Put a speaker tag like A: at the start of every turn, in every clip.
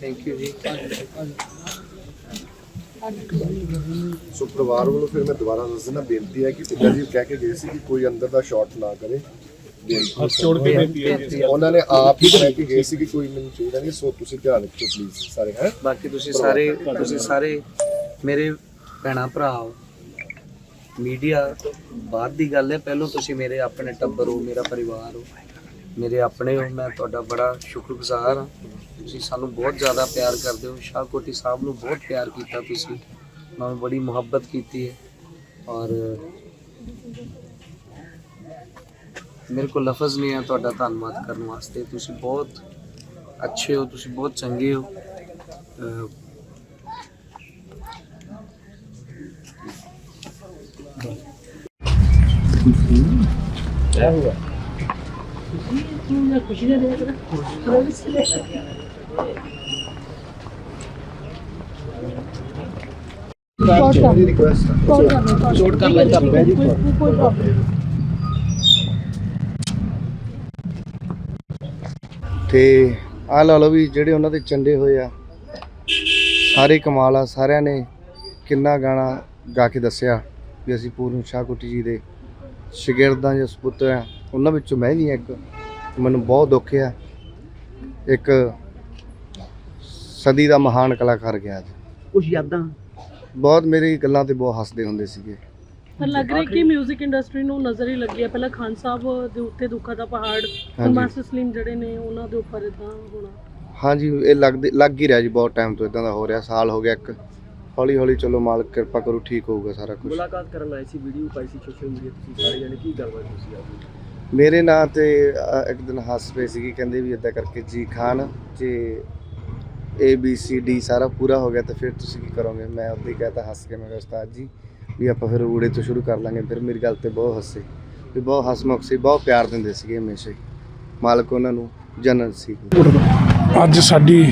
A: Thank you ਜੀ।
B: ਸੋ ਪਰਿਵਾਰ ਵੱਲੋਂ ਫਿਰ ਮੈਂ ਦੁਬਾਰਾ ਦੱਸ ਦਿੰਦਾ ਬੇਨਤੀ ਹੈ ਕਿ ਪਿਤਾ ਜੀ ਕਹਿ ਕੇ ਗਏ ਸੀ ਕਿ ਕੋਈ ਅੰਦਰ ਦਾ ਸ਼ਾਟ ਨਾ ਕਰੇ। ਬੇਨਤੀ
C: ਛੋੜ ਕੇ ਬੇਨਤੀ ਹੈ ਜੀ?
B: ਉਹਨਾਂ ਨੇ ਆਪ ਹੀ ਕਹਿ ਕੇ ਗਏ ਸੀ ਕਿ ਕੋਈ ਮੈਨੂੰ ਚਾਹੀਦਾ ਨਹੀਂ ਸੋ ਤੁਸੀਂ ਧਿਆਨ ਰੱਖੋ ਪਲੀਜ਼ ਸਾਰੇ ਹੈ।
A: ਬਾਕੀ ਤੁਸੀਂ ਸਾਰੇ ਤੁਸੀਂ ਸਾਰੇ ਮੇਰੇ ਭੈਣਾਂ ਭਰਾ ਹੋ ਮੀਡੀਆ ਬਾਅਦ ਦੀ ਗੱਲ ਹੈ ਪਹਿਲਾਂ ਤੁਸੀਂ ਮੇਰੇ ਆਪਣੇ ਟੱਬਰ ਹੋ ਮੇਰਾ ਪਰਿਵਾਰ ਹੋ। ਮੇਰੇ ਆਪਣੇ ਹੋ, ਮੈਂ ਤੁਹਾਡਾ ਬੜਾ ਸ਼ੁਕਰਗੁਜ਼ਾਰ ਹਾਂ। ਤੁਸੀਂ ਸਾਨੂੰ ਬਹੁਤ ਜ਼ਿਆਦਾ ਪਿਆਰ ਕਰਦੇ ਹੋ। ਸ਼ਾਹਕੋਟੀ ਸਾਹਿਬ ਨੂੰ ਬਹੁਤ ਪਿਆਰ ਕੀਤਾ ਤੁਸੀਂ। ਉਹਨਾਂ ਨੂੰ ਬੜੀ ਮੁਹੱਬਤ ਕੀਤੀ ਹੈ। ਔਰ ਮੇਰੇ ਕੋਲ ਲਫ਼ਜ਼ ਨਹੀਂ ਹੈ ਤੁਹਾਡਾ ਧੰਨਵਾਦ ਕਰਨ ਵਾਸਤੇ। ਤੁਸੀਂ ਬਹੁਤ ਅੱਛੇ ਹੋ, ਤੁਸੀਂ ਬਹੁਤ ਚੰਗੇ ਹੋ। ਅਹ
B: ਮੇਰੀ ਰਿਕੁਐਸਟ ਹੈ
A: ਛੋਟ ਕਰ ਲੈ ਚੱਲ
D: ਤੇ ਆ ਲਾ ਲਓ ਵੀ ਜਿਹੜੇ ਉਹਨਾਂ ਦੇ ਚੰਡੇ ਹੋਏ ਆ, ਸਾਰੇ ਕਮਾਲ ਆ, ਸਾਰਿਆਂ ਨੇ ਕਿੰਨਾ ਗਾਣਾ ਗਾ ਕੇ ਦੱਸਿਆ ਵੀ ਅਸੀਂ ਪੂਰਨ ਸ਼ਾਹ ਸ਼ਾਹਕੋਟੀ ਜੀ ਦੇ ਸ਼ਾਗਿਰਦਾਂ ਜਾਂ ਸਪੁੱਤਰ ਆ। ਉਹਨਾਂ ਵਿੱਚੋਂ ਮੈਂ ਵੀ ਇੱਕ ਮੈਨੂੰ ਬਹੁਤ ਦੁੱਖ ਆ। ਇੱਕ ਸਦੀ ਦਾ ਮਹਾਨ ਕਲਾਕਾਰ ਗਿਆ ਅੱਜ
A: ਕੁਝ ਯਾਦਾਂ?
D: ਬਹੁਤ ਮੇਰੀ ਗੱਲਾਂ ਤੇ ਬਹੁਤ ਹੱਸਦੇ ਹੁੰਦੇ ਸੀਗੇ।
E: ਪਰ ਲੱਗ ਰਿਹਾ ਕਿ 뮤직 ਇੰਡਸਟਰੀ ਨੂੰ ਨਜ਼ਰ ਹੀ ਲੱਗੀ ਹੈ ਪਹਿਲਾਂ ਖਾਨ ਸਾਹਿਬ ਦੇ ਉੱਤੇ ਦੁੱਖਾਂ ਦਾ ਪਹਾੜ। ਮਾਸਟਰ ਸਲੀਮ ਜਿਹੜੇ ਨੇ ਉਹਨਾਂ ਦੇ ਉੱਪਰ ਇਦਾਂ ਹੋਣਾ।
D: ਹਾਂਜੀ ਇਹ ਲੱਗਦੇ ਲੱਗ ਹੀ ਰਿਹਾ ਜੀ ਬਹੁਤ ਟਾਈਮ ਤੋਂ ਇਦਾਂ ਦਾ ਹੋ ਰਿਹਾ। ਸਾਲ ਹੋ ਗਿਆ ਇੱਕ। ਹੌਲੀ ਹੌਲੀ ਚਲੋ ਮਾਲਕ ਕਿਰਪਾ ਕਰੂ ਠੀਕ ਹੋਊਗਾ ਸਾਰਾ ਕੁਝ
A: ਮੁਲਾਕਾਤ ਕਰਨ ਆਏ ਸੀ ਵੀਡੀਓ ਪਾਈ ਸੀ ਸੋਸ਼ਲ ਮੀਡੀਆ ਤੁਸੀਂ ਸਾਰੇ ਜਣੇ ਕੀ ਗੱਲਬਾਤ ਤੁਸੀਂ ਆਪ
D: ਮੇਰੇ ਨਾਂ ਤੇ ਅ, ਇੱਕ ਦਿਨ ਹੱਸ ਪਏ ਸੀਗੇ ਕਹਿੰਦੇ ਵੀ ਇਦਾਂ ਕਰਕੇ ਜੀ ਖਾਨ ਜੇ ਏ ਬੀ ਸੀ ਡੀ ਸਾਰਾ ਪੂਰਾ ਹੋ ਗਿਆ ਤਾਂ ਫਿਰ ਤੁਸੀਂ ਕੀ ਕਰੋਗੇ? ਮੈਂ ਉਦੋਂ ਹੀ ਕਹਤਾ ਹੱਸ ਕੇ ਮੈਂ ਕਿਹਾ ਉਸਤਾਦ ਜੀ ਵੀ ਆਪਾਂ ਫਿਰ ਊੜੇ ਤੋਂ ਸ਼ੁਰੂ ਕਰ ਲਾਂਗੇ। ਫਿਰ ਮੇਰੀ ਗੱਲ ਤੇ ਬਹੁਤ ਹੱਸੇ। ਵੀ ਬਹੁਤ ਹਸਮੁਖ ਸੀ ਬਹੁਤ ਪਿਆਰ ਦਿੰਦੇ ਸੀਗੇ ਹਮੇਸ਼ਾ ਹੀ। ਮਾਲਕ ਉਹਨਾਂ ਨੂੰ ਜਨਨ ਸੀ।
C: ਅੱਜ ਸਾਡੀ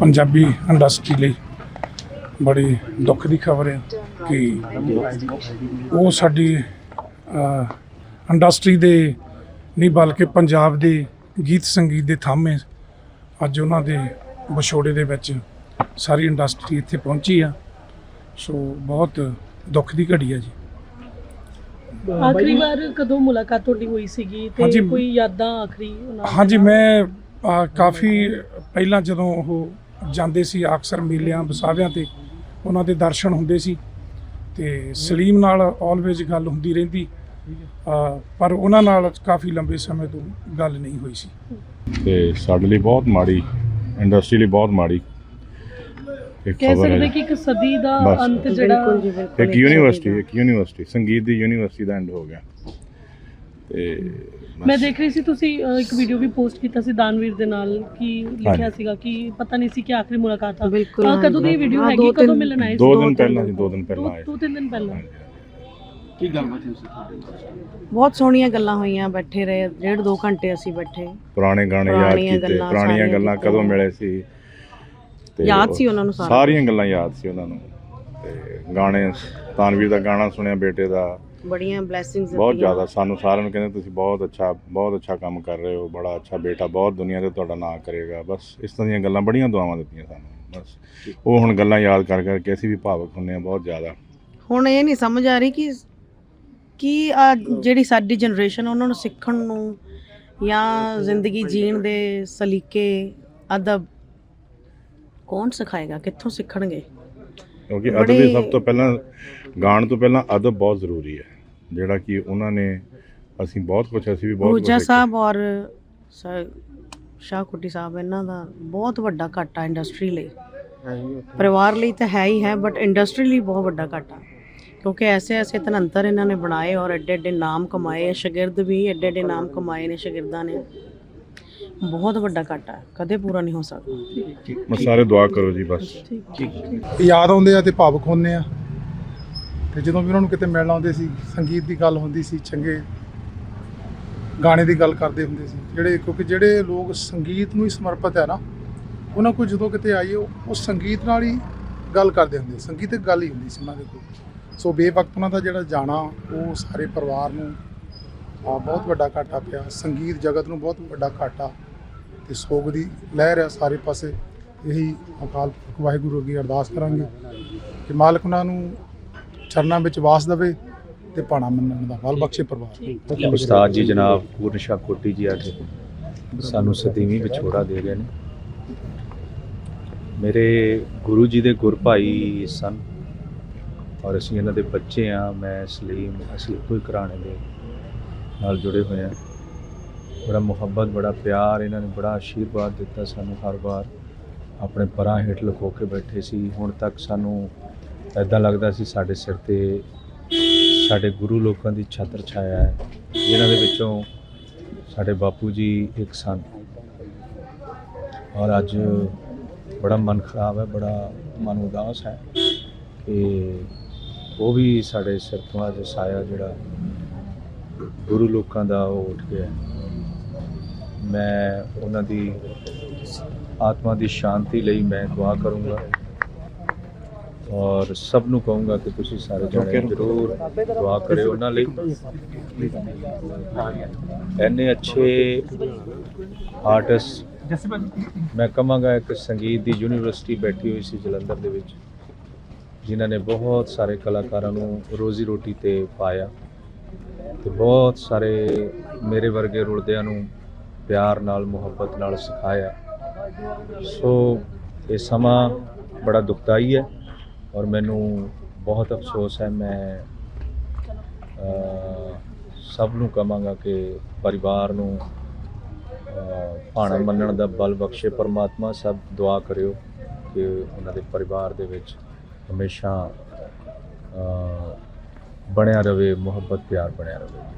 C: ਪੰਜਾਬੀ ਇੰਡਸਟਰੀ ਲਈ ਬੜੀ ਦੁੱਖ ਦੀ ਖਬਰ ਹੈ ਕਿ ਉਹ ਸਾਡੀ ਇੰਡਸਟਰੀ ਦੇ ਨਹੀਂ ਬਲਕਿ ਪੰਜਾਬ ਦੇ ਗੀਤ ਸੰਗੀਤ ਦੇ ਥਾਮੇ ਅੱਜ ਉਹਨਾਂ ਦੇ ਵਿਛੋੜੇ ਦੇ ਵਿੱਚ ਸਾਰੀ ਇੰਡਸਟਰੀ ਇੱਥੇ ਪਹੁੰਚੀ ਆ ਸੋ ਬਹੁਤ ਦੁੱਖ ਦੀ ਘੜੀ ਹੈ ਜੀ
E: ਆਖਰੀ ਵਾਰ ਕਦੋਂ ਮੁਲਾਕਾਤ ਤੁਹਾਡੀ ਹੋਈ ਸੀਗੀ ਤੇ। ਕੋਈ ਯਾਦਾਂ ਆਖਰੀ ਉਹਨਾਂ?
C: ਹਾਂਜੀ ਮੈਂ ਕਾਫੀ ਪਹਿਲਾਂ ਜਦੋਂ ਉਹ ਜਾਂਦੇ ਸੀ ਅਕਸਰ ਮੇਲਿਆਂ ਵਸਾਵਿਆਂ ਤੇ ਉਹਨਾਂ ਦੇ ਦਰਸ਼ਨ ਹੁੰਦੇ ਸੀ ਤੇ ਸਲੀਮ ਨਾਲ ਆਲਵੇਜ਼ ਗੱਲ ਹੁੰਦੀ ਰਹਿੰਦੀ ਪਰ ਉਹਨਾਂ ਨਾਲ ਕਾਫੀ ਲੰਬੇ ਸਮੇਂ ਤੋਂ ਗੱਲ ਨਹੀਂ ਹੋਈ ਸੀ
F: ਤੇ ਸਾਡੇ ਲਈ ਬਹੁਤ ਮਾੜੀ ਇੰਡਸਟਰੀ ਲਈ ਬਹੁਤ ਮਾੜੀ ਇੱਕ
E: ਕਹਿ
F: ਖਬਰ
E: ਸਕਦੇ
F: ਹੈ
E: ਕਿ ਇੱਕ ਸਦੀ ਦਾ
F: ਬਸ।
E: ਅੰਤ ਜਿਹੜਾ
F: ਇੱਕ ਯੂਨੀਵਰਸਿਟੀ ਇੱਕ ਯੂਨੀਵਰਸਿਟੀ ਸੰਗੀਤ ਦੀ ਯੂਨੀਵਰਸਿਟੀ ਦਾ ਐਂਡ ਹੋ ਗਿਆ ਤੇ ਬਸ।
E: ਮੈਂ ਦੇਖ ਰਹੀ ਸੀ ਤੁਸੀਂ ਅ, ਇੱਕ ਵੀਡੀਓ ਵੀ ਪੋਸਟ ਕੀਤਾ ਸੀ ਦਾਨਵੀਰ ਦੇ ਨਾਲ ਕਿ ਲਿਖਿਆ
F: ਹਾਂਜੀ।
E: ਸੀਗਾ ਕਿ ਪਤਾ ਨਹੀਂ ਸੀ ਕਿ ਆਖਰੀ ਮੁਲਾਕਾਤ ਆ
G: ਬਿਲਕੁਲ,
E: ਅ, ਕਦੋਂ ਦੀ
G: ਹਾਂਜੀ।
E: ਵੀਡੀਓ
G: ਹਾਂ,
E: ਹੈਗੀ
G: ਦੋ
E: ਕਦੋਂ
G: ਤਿੰਨ-
E: ਮਿਲਣ ਆਏ ਸੀ
F: ਦੋ ਦਿਨ ਪਹਿਲਾਂ ਸੀ ਦੋ ਦਿਨ ਪਹਿਲਾਂ
E: ਦੋ
F: ਆਏ
E: ਦੋ ਤਿੰਨ ਦਿਨ ਪਹਿਲਾਂ
F: ਹਾਂਜੀ।
A: ਕੀ ਗੱਲਬਾਤ ਹੋਈ ਸੀ ਤੁਹਾਡੀ
G: ਬਹੁਤ ਸੋਹਣੀਆਂ ਗੱਲਾਂ ਹੋਈਆਂ ਬੈਠੇ ਰਹੇ ਡੇਢ ਦੋ ਘੰਟੇ ਅਸੀਂ ਬੈਠੇ।
F: ਪੁਰਾਣੇ ਗਾਣੇ ਯਾਦ
G: ਪੁਰਾਣੀਆਂ
F: ਕੀਤੇ
G: ਗੱਲਾਂ
F: ਪੁਰਾਣੀਆਂ
G: ਸਾਰੀਆਂ
F: ਗੱਲਾਂ। ਕਦੋਂ ਮਿਲੇ ਸੀ? ਤੇ
G: ਯਾਦ ਸੀ ਉਹਨਾਂ ਨੂੰ ਸਾਰਾ
F: ਸਾਰੀਆਂ ਗੱਲਾਂ ਯਾਦ ਸੀ ਉਹਨਾਂ ਨੂੰ। ਤੇ ਗਾਣੇ ਤਾਨਵੀਰ ਦਾ ਗਾਣਾ ਸੁਣਿਆ ਬੇਟੇ ਦਾ।
G: ਬੜੀਆਂ ਬਲੇਸਿੰਗਸ
F: ਬਹੁਤ ਜ਼ਿਆਦਾ ਸਾਨੂੰ ਸਾਰਿਆਂ ਨੂੰ ਕਹਿੰਦੇ ਤੁਸੀਂ ਬਹੁਤ ਅੱਛਾ ਬਹੁਤ ਅੱਛਾ ਕੰਮ ਕਰ ਰਹੇ ਹੋ ਬੜਾ ਅੱਛਾ ਬੇਟਾ ਬਹੁਤ ਦੁਨੀਆ ਤੇ ਤੁਹਾਡਾ ਨਾਂ ਕਰੇਗਾ। ਬਸ ਇਸ ਤਰ੍ਹਾਂ ਦੀਆਂ ਗੱਲਾਂ ਬੜੀਆਂ ਦੁਆਵਾਂ ਦਿੱਤੀਆਂ ਸਾਨੂੰ ਬਸ। ਉਹ ਹੁਣ ਗੱਲਾਂ ਯਾਦ ਕਰ ਕਰਕੇ ਅਸੀਂ ਵੀ ਭਾਵਕ ਹੁੰਨੇ ਆ ਬਹੁਤ ਜ਼ਿਆਦਾ।
G: ਹੁਣ ਇਹ ਨਹੀਂ ਸਮਝ ਆ ਰਹੀ ਕਿ ਕੀ ਆ ਜਿਹੜੀ ਸਾਡੀ ਜਨਰੇਸ਼ਨ ਉਹਨਾਂ ਨੂੰ ਸਿੱਖਣ ਨੂੰ ਜਾਂ ਜ਼ਿੰਦਗੀ ਜੀਣ ਦੇ ਸਲੀਕੇ ਅਦਬ ਕੌਣ ਸਿਖਾਏਗਾ? ਕਿੱਥੋਂ ਸਿੱਖਣਗੇ?
F: ਕਿਉਂਕਿ ਅਦਬ ਵੀ ਸਭ ਤੋਂ ਪਹਿਲਾਂ ਗਾਣ ਤੋਂ ਪਹਿਲਾਂ ਅਦਬ ਬਹੁਤ ਜ਼ਰੂਰੀ ਹੈ। ਜਿਹੜਾ ਕਿ ਉਹਨਾਂ ਨੇ ਅਸੀਂ ਬਹੁਤ ਕੁਝ ਅਸੀਂ ਵੀ ਬਹੁਤ ਕੁਝ ਸਿੱਖਿਆ।
G: ਸਾਹਿਬ ਔਰ ਸ- ਸ਼ਾਹਕੋਟੀ ਸਾਹਿਬ ਇਹਨਾਂ ਦਾ ਬਹੁਤ ਵੱਡਾ ਘਾਟਾ ਇੰਡਸਟਰੀ ਲਈ। ਪਰਿਵਾਰ ਲਈ ਤਾਂ ਹੈ ਹੀ ਹੈ ਬਟ ਇੰਡਸਟਰੀ ਲਈ ਬਹੁਤ ਵੱਡਾ ਘਾਟਾ। ਕਿਉਂਕਿ ਐਸੇ ਐਸੇ ਧਨੰਤਰ ਇਹਨਾਂ ਨੇ ਬਣਾਏ ਔਰ ਐਡੇ ਐਡੇ ਨਾਮ ਕਮਾਏ ਸ਼ਾਗਿਰਦ ਵੀ ਐਡੇ ਐਡੇ ਨਾਮ ਕਮਾਏ ਨੇ ਸ਼ਾਗਿਰਦਾਂ ਨੇ। ਬਹੁਤ ਵੱਡਾ ਘਾਟਾ ਹੈ ਕਦੇ ਪੂਰਾ ਨਹੀਂ ਹੋ ਸਕਦਾ।
F: ਬਸ ਸਾਰੇ ਦੁਆ ਕਰੋ ਜੀ ਬਸ।
C: ਯਾਦ ਆਉਂਦੇ ਆ ਤੇ ਭਾਵੁਕ ਹੁੰਦੇ ਆ। ਤੇ ਜਦੋਂ ਵੀ ਉਹਨਾਂ ਨੂੰ ਕਿਤੇ ਮਿਲਣ ਆਉਂਦੇ ਸੀ ਸੰਗੀਤ ਦੀ ਗੱਲ ਹੁੰਦੀ ਸੀ ਚੰਗੇ ਗਾਣੇ ਦੀ ਗੱਲ ਕਰਦੇ ਹੁੰਦੇ ਸੀ। ਜਿਹੜੇ ਕਿਉਂਕਿ ਜਿਹੜੇ ਲੋਕ ਸੰਗੀਤ ਨੂੰ ਹੀ ਸਮਰਪਿਤ ਹੈ ਨਾ ਉਹਨਾਂ ਕੋਲ ਜਦੋਂ ਕਿਤੇ ਆਈਏ ਉਹ ਉਹ ਸੰਗੀਤ ਨਾਲ ਹੀ ਗੱਲ ਕਰਦੇ ਹੁੰਦੇ ਸੰਗੀਤਕ ਗੱਲ ਹੀ ਹੁੰਦੀ ਸੀ ਉਹਨਾਂ ਦੇ ਕੋਲ। ਸੋ ਬੇਵਕਤ ਉਹਨਾਂ ਦਾ ਜਿਹੜਾ ਜਾਣਾ, ਉਹ ਸਾਰੇ ਪਰਿਵਾਰ ਨੂੰ ਆ ਬਹੁਤ ਵੱਡਾ ਘਾਟਾ ਪਿਆ। ਸੰਗੀਤ ਜਗਤ ਨੂੰ ਬਹੁਤ ਵੱਡਾ ਘਾਟਾ
H: ਤੇ ਸੋਗ ਦੀ ਲਹਿਰ ਆ ਸਾਰੇ ਪਾਸੇ। ਇਹੀ ਅਕਾਲ ਪੁਰਖ ਵਾਹਿਗੁਰੂ ਅੱਗੇ ਅਰਦਾਸ ਕਰਾਂਗੇ ਕਿ ਮਾਲਕ ਉਹਨਾਂ ਨੂੰ ਚਰਨਾਂ ਵਿੱਚ ਵਾਸ ਦੇਵੇ ਤੇ ਪਾਣਾ ਮੰਨਣ ਦਾ ਬਲ ਬਖਸ਼ੇ ਪਰਿਵਾਰ।
I: ਉਸਤਾਦ ਜੀ, ਜਨਾਬ ਪੂਰਨ ਸ਼ਾਹ ਕੋਟੀ ਜੀ ਅੱਜ ਸਾਨੂੰ ਸਦੀਵੀਂ ਵਿਛੋੜਾ ਦੇ ਗਏ ਨੇ। ਮੇਰੇ ਗੁਰੂ ਜੀ ਦੇ ਗੁਰ ਭਾਈ ਸਨ। ਔਰ ਅਸੀਂ ਇਹਨਾਂ ਦੇ ਬੱਚੇ ਆ ਮੈਂ ਸਲੀਮ ਅਸੀਂ ਕੋਈ ਹੀ ਘਰਾਣੇ ਦੇ ਨਾਲ ਜੁੜੇ ਹੋਏ ਆ ਬੜਾ ਮੁਹੱਬਤ, ਬੜਾ ਪਿਆਰ ਇਹਨਾਂ ਨੇ ਬੜਾ ਆਸ਼ੀਰਵਾਦ ਦਿੱਤਾ ਸਾਨੂੰ ਹਰ ਵਾਰ। ਆਪਣੇ ਪਰਾਂ ਹੇਠ ਲੁਕੋ ਕੇ ਬੈਠੇ ਸੀ। ਹੁਣ ਤੱਕ ਸਾਨੂੰ ਐਦਾਂ ਲੱਗਦਾ ਸੀ ਸਾਡੇ ਸਿਰ ਤੇ ਸਾਡੇ ਗੁਰੂ ਲੋਕਾਂ ਦੀ ਛਤਰ ਛਾਇਆ ਹੈ। ਜਿਨ੍ਹਾਂ ਦੇ ਵਿੱਚੋਂ ਸਾਡੇ ਬਾਪੂ ਜੀ ਇੱਕ ਸਨ। ਔਰ ਅੱਜ ਬੜਾ ਮਨ ਖਰਾਬ ਹੈ, ਬੜਾ ਮਨ ਉਦਾਸ ਹੈ ਕਿ ਉਹ ਵੀ ਸਾਡੇ ਸਿਰ ਤੋਂ ਅੱਜ ਸਾਇਆ ਜਿਹੜਾ ਗੁਰੂ ਲੋਕਾਂ ਦਾ ਉਹ ਉੱਠ ਗਿਆ ਮੈਂ ਉਹਨਾਂ ਦੀ ਆਤਮਾ ਦੀ ਸ਼ਾਂਤੀ ਲਈ ਮੈਂ ਦੁਆ ਕਰੂੰਗਾ ਔਰ ਸਭ ਨੂੰ ਕਹੂੰਗਾ ਕਿ ਤੁਸੀਂ ਸਾਰੇ ਜਣੇ ਜ਼ਰੂਰ ਦੁਆ ਕਰਿਓ ਉਹਨਾਂ ਲਈ। ਇੰਨੇ ਅੱਛੇ ਆਰਟਿਸਟ ਮੈਂ ਕਹਾਂਗਾ ਇੱਕ ਸੰਗੀਤ ਦੀ ਯੂਨੀਵਰਸਿਟੀ ਬੈਠੀ ਹੋਈ ਸੀ ਜਲੰਧਰ ਦੇ ਵਿੱਚ। ਜਿਨ੍ਹਾਂ ਨੇ ਬਹੁਤ ਸਾਰੇ ਕਲਾਕਾਰਾਂ ਨੂੰ ਰੋਜ਼ੀ ਰੋਟੀ ਤੇ ਪਾਇਆ ਤੇ ਬਹੁਤ ਸਾਰੇ ਮੇਰੇ ਵਰਗੇ ਰੁਲਦਿਆਂ ਨੂੰ ਪਿਆਰ ਨਾਲ ਮੁਹੱਬਤ ਨਾਲ ਸਿਖਾਇਆ। ਸੋ ਇਹ ਸਮਾਂ ਬੜਾ ਦੁਖਦਾਈ ਹੈ ਔਰ ਮੈਨੂੰ ਬਹੁਤ ਅਫਸੋਸ ਹੈ। ਮੈਂ ਸਭ ਨੂੰ ਕਹਾਂਗਾ ਕਿ ਪਰਿਵਾਰ ਨੂੰ ਅ, ਭਾਣਾ ਮੰਨਣ ਦਾ ਬਲ ਬਖਸ਼ੇ। ਪਰਮਾਤਮਾ ਸਭ ਦੁਆ ਕਰਿਓ ਕਿ ਉਹਨਾਂ ਦੇ ਪਰਿਵਾਰ ਦੇ ਵਿੱਚ ਹਮੇਸ਼ਾ ਬਣਿਆ ਰਵੇ ਮੁਹੱਬਤ ਪਿਆਰ ਬਣਿਆ ਰਵੇ।